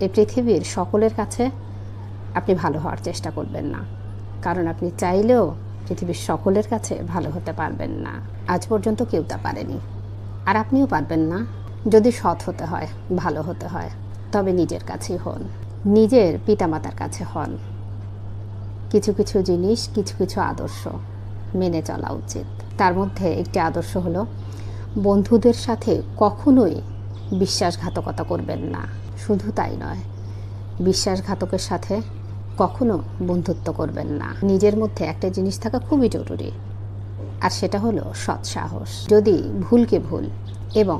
এই পৃথিবীর সকলের কাছে আপনি ভালো হওয়ার চেষ্টা করবেন না। কারণ আপনি চাইলেও পৃথিবীর সকলের কাছে ভালো হতে পারবেন না। আজ পর্যন্ত কেউ তা পারেনি। আর আপনিও পারবেন না। যদি সৎ হতে হয়, ভালো হতে হয়, তবে নিজের কাছেই হন। নিজের পিতামাতার কাছে হন। কিছু কিছু জিনিস, কিছু কিছু আদর্শ মেনে চলা উচিত। তার মধ্যে একটি আদর্শ হলো, বন্ধুদের সাথে কখনোই বিশ্বাসঘাতকতা করবেন না। শুধু তাই নয়, বিশ্বাসঘাতকের সাথে কখনো বন্ধুত্ব করবেন না। নিজের মধ্যে একটা জিনিস থাকা খুবই জরুরি, আর সেটা হলো সৎ সাহস। যদি ভুলকে ভুল এবং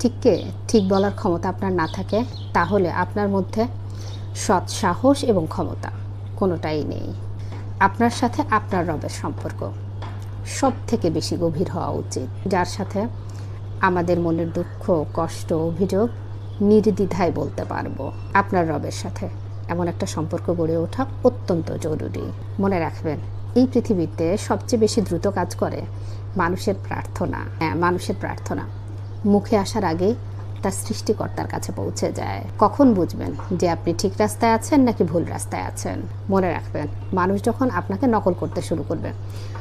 ঠিককে ঠিক বলার ক্ষমতা আপনার না থাকে, তাহলে আপনার মধ্যে সৎ সাহস এবং ক্ষমতা কোনোটাই নেই। আপনার সাথে আপনার রবের সম্পর্ক সব থেকে বেশি গভীর হওয়া উচিত, যার সাথে আমাদের মনের দুঃখ, কষ্ট, অভিযোগ নির্দ্বিধায় বলতে পারব আপনার রবের সাথে। এমন একটা সম্পর্ক গড়ে ওঠা অত্যন্ত জরুরি। মনে রাখবেন, এই পৃথিবীতে সবচেয়ে বেশি দ্রুত কাজ করে মানুষের প্রার্থনা। হ্যাঁ মানুষের প্রার্থনা। মুখে আসার আগেই তার সৃষ্টিকর্তার কাছে পৌঁছে যায়। কখন বুঝবেন যে আপনি ঠিক রাস্তায় আছেন নাকি ভুল রাস্তায় আছেন? মনে রাখবেন, মানুষ যখন আপনাকে নকল করতে শুরু করবে,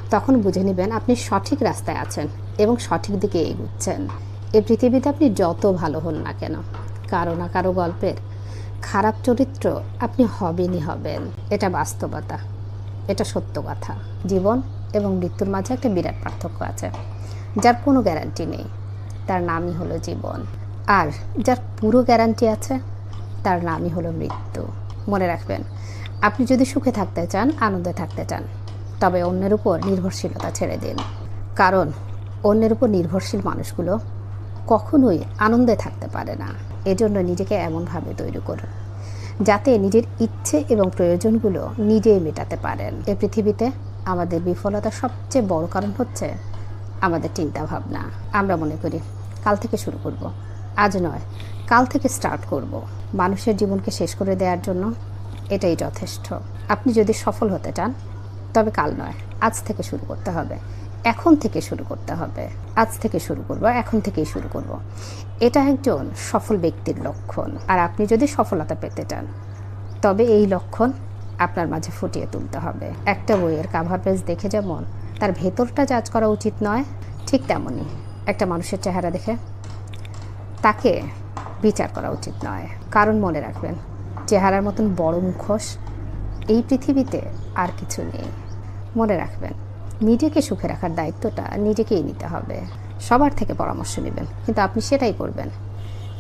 তখন বুঝে নেবেন আপনি সঠিক রাস্তায় আছেন এবং সঠিক দিকে এগুচ্ছেন। এই পৃথিবীতে আপনি যত ভালো হন না কেন কারও না কারও গল্পের খারাপ চরিত্র আপনি হবেনই হবেন। এটা বাস্তবতা। এটা সত্য কথা। জীবন এবং মৃত্যুর মাঝে একটা বিরাট পার্থক্য আছে। যার কোনো গ্যারান্টি নেই। তার নামই হলো জীবন। আর যার পুরো গ্যারান্টি আছে, তার নামই হলো মৃত্যু। মনে রাখবেন, আপনি যদি সুখে থাকতে চান, আনন্দে থাকতে চান, তবে অন্যের উপর নির্ভরশীলতা ছেড়ে দিন। কারণ অন্যের উপর নির্ভরশীল মানুষগুলো কখনোই আনন্দে থাকতে পারে না। এজন্য নিজেকে এমনভাবে তৈরি করুন, যাতে নিজের ইচ্ছে এবং প্রয়োজনগুলো নিজেই মেটাতে পারেন এ পৃথিবীতে আমাদের বিফলতার সবচেয়ে বড় কারণ হচ্ছে আমাদের চিন্তা ভাবনা আমরা মনে করি, কাল থেকে শুরু করব। আজ নয়, কাল থেকে স্টার্ট করব। মানুষের জীবনকে শেষ করে দেওয়ার জন্য এটাই যথেষ্ট আপনি যদি সফল হতে চান, তবে কাল নয়, আজ থেকে শুরু করতে হবে এখন থেকে শুরু করতে হবে। আজ থেকে শুরু করব, এখন থেকেই শুরু করব। এটা একজন সফল ব্যক্তির লক্ষণ। আর আপনি যদি সফলতা পেতে চান, তবে এই লক্ষণ আপনার মাঝে ফুটিয়ে তুলতে হবে। একটা বইয়ের কাভার পেজ দেখে যেমন তার ভেতরটা জাজ করা উচিত নয়, ঠিক তেমনই একটা মানুষের চেহারা দেখে তাকে বিচার করা উচিত নয়। কারণ মনে রাখবেন, চেহারার মতন বড় মুখোশ এই পৃথিবীতে আর কিছু নেই। মনে রাখবেন নিজেকে সুখে রাখার দায়িত্বটা নিজেকেই নিতে হবে। সবার থেকে পরামর্শ নেবেন, কিন্তু আপনি সেটাই করবেন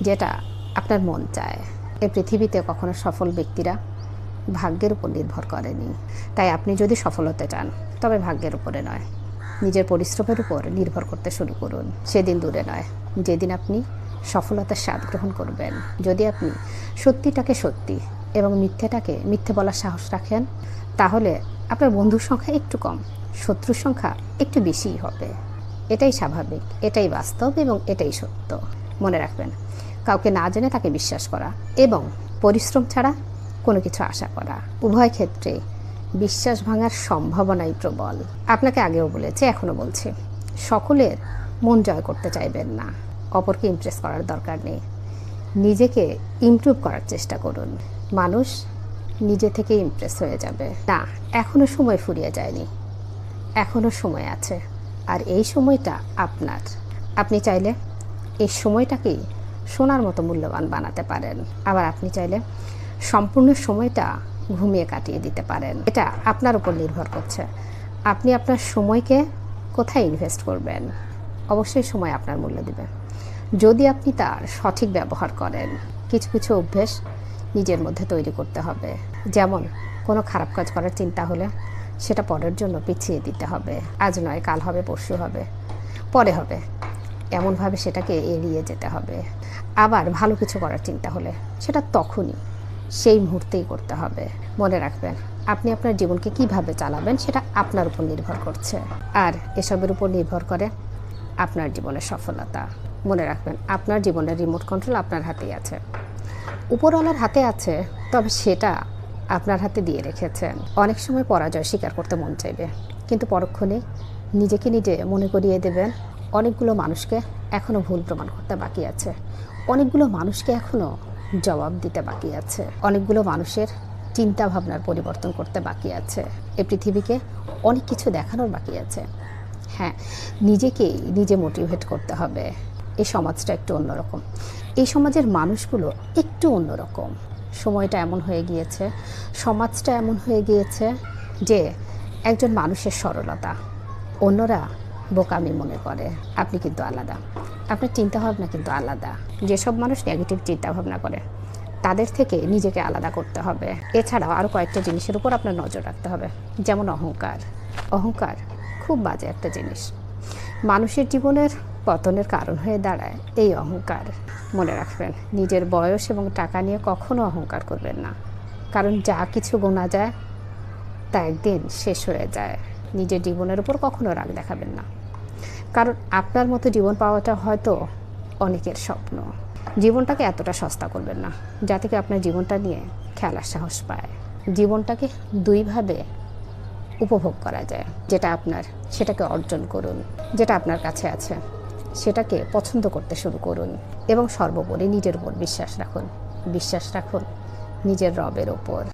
যেটা আপনার মন চায়। এই পৃথিবীতে কখনো সফল ব্যক্তিরা ভাগ্যের উপর নির্ভর করেনি। তাই আপনি যদি সফল হতে চান তবে ভাগ্যের উপরে নয়। নিজের পরিশ্রমের উপর নির্ভর করতে শুরু করুন, সেদিন দূরে নয়। যেদিন আপনি সফলতার স্বাদ গ্রহণ করবেন, যদি আপনি সত্যিটাকে সত্যি এবং মিথ্যেটাকে মিথ্যে বলার সাহস রাখেন, তাহলে আপনার বন্ধুর সংখ্যা একটু কম, শত্রুর সংখ্যা একটু বেশিই হবে। এটাই স্বাভাবিক, এটাই বাস্তব এবং এটাই সত্য। মনে রাখবেন, কাউকে না জেনে তাকে বিশ্বাস করা এবং পরিশ্রম ছাড়া কোনো কিছু আশা করা উভয় ক্ষেত্রে বিশ্বাস ভাঙার সম্ভাবনাই প্রবল। আপনাকে আগেও বলেছি এখনও বলছি, সকলের মন জয় করতে চাইবেন না। অপরকে ইমপ্রেস করার দরকার নেই। নিজেকে ইমপ্রুভ করার চেষ্টা করুন। মানুষ নিজে থেকে ইমপ্রেস হয়ে যাবে। না এখনও সময় ফুরিয়ে যায়নি। এখনও সময় আছে। আর এই সময়টা আপনার। আপনি চাইলে এই সময়টাকেই সোনার মতো মূল্যবান বানাতে পারেন। আবার আপনি চাইলে সম্পূর্ণ সময়টা ঘুমিয়ে কাটিয়ে দিতে পারেন। এটা আপনার উপর নির্ভর করছে। আপনি আপনার সময়কে কোথায় ইনভেস্ট করবেন? অবশ্যই সময় আপনার মূল্য দেবে। যদি আপনি তার সঠিক ব্যবহার করেন, কিছু কিছু অভ্যেস নিজের মধ্যে তৈরি করতে হবে। যেমন, কোনো খারাপ কাজ করার চিন্তা হলে সেটা পরের জন্য পিছিয়ে দিতে হবে। আজ নয়, কাল হবে, পরশু হবে, পরে হবে। এমনভাবে সেটাকে এড়িয়ে যেতে হবে। আবার ভালো কিছু করার চিন্তা হলে সেটা তখনই, সেই মুহূর্তেই করতে হবে। মনে রাখবেন, আপনি আপনার জীবনকে কীভাবে চালাবেন সেটা আপনার উপর নির্ভর করছে। আর এসবের উপর নির্ভর করে আপনার জীবনের সফলতা। মনে রাখবেন, আপনার জীবনের রিমোট কন্ট্রোল আপনার হাতেই আছে। উপরওয়ালার হাতে আছে, তবে সেটা আপনার হাতে দিয়ে রেখেছেন। অনেক সময় পরাজয় স্বীকার করতে মন চাইবে, কিন্তু পরক্ষণে নিজেকে নিজে মনে করিয়ে দেবেন, অনেকগুলো মানুষকে এখনও ভুল প্রমাণ করতে বাকি আছে। অনেকগুলো মানুষকে এখনও জবাব দিতে বাকি আছে। অনেকগুলো মানুষের চিন্তা ভাবনার পরিবর্তন করতে বাকি আছে। এ পৃথিবীকে অনেক কিছু দেখানোর বাকি আছে। হ্যাঁ নিজেকেই নিজে মোটিভেট করতে হবে। এই সমাজটা একটু অন্যরকম। এই সমাজের মানুষগুলো একটু অন্যরকম। সময়টা এমন হয়ে গিয়েছে, সমাজটা এমন হয়ে গিয়েছে যে একজন মানুষের সরলতা অন্যরা বোকামি মনে করে। আপনি কিন্তু আলাদা। আপনার চিন্তাভাবনা কিন্তু আলাদা। যেসব মানুষ নেগেটিভ চিন্তাভাবনা করে, তাদের থেকে নিজেকে আলাদা করতে হবে। এছাড়াও আরও কয়েকটা জিনিসের উপর আপনার নজর রাখতে হবে। যেমন অহংকার। অহংকার খুব বাজে একটা জিনিস। মানুষের জীবনের পতনের কারণ হয়ে দাঁড়ায়। এই অহংকার। মনে রাখবেন, নিজের বয়স এবং টাকা নিয়ে কখনো অহংকার করবেন না। কারণ যা কিছু গোনা যায়, তা একদিন শেষ হয়ে যায়। নিজের জীবনের উপর কখনো রাগ দেখাবেন না। কারণ আপনার মতো জীবন পাওয়াটা হয়তো অনেকের স্বপ্ন। জীবনটাকে এতটা সস্তা করবেন না যাতে কি আপনার জীবনটা নিয়ে খেলার সাহস পায়। জীবনটাকে দুইভাবে উপভোগ করা যায়। যেটা আপনার, সেটাকে অর্জন করুন। যেটা আপনার কাছে আছে। সেটাকে পছন্দ করতে শুরু করুন এবং সর্বোপরি নিজের উপর বিশ্বাস রাখুন। বিশ্বাস রাখুন নিজের রবের ওপর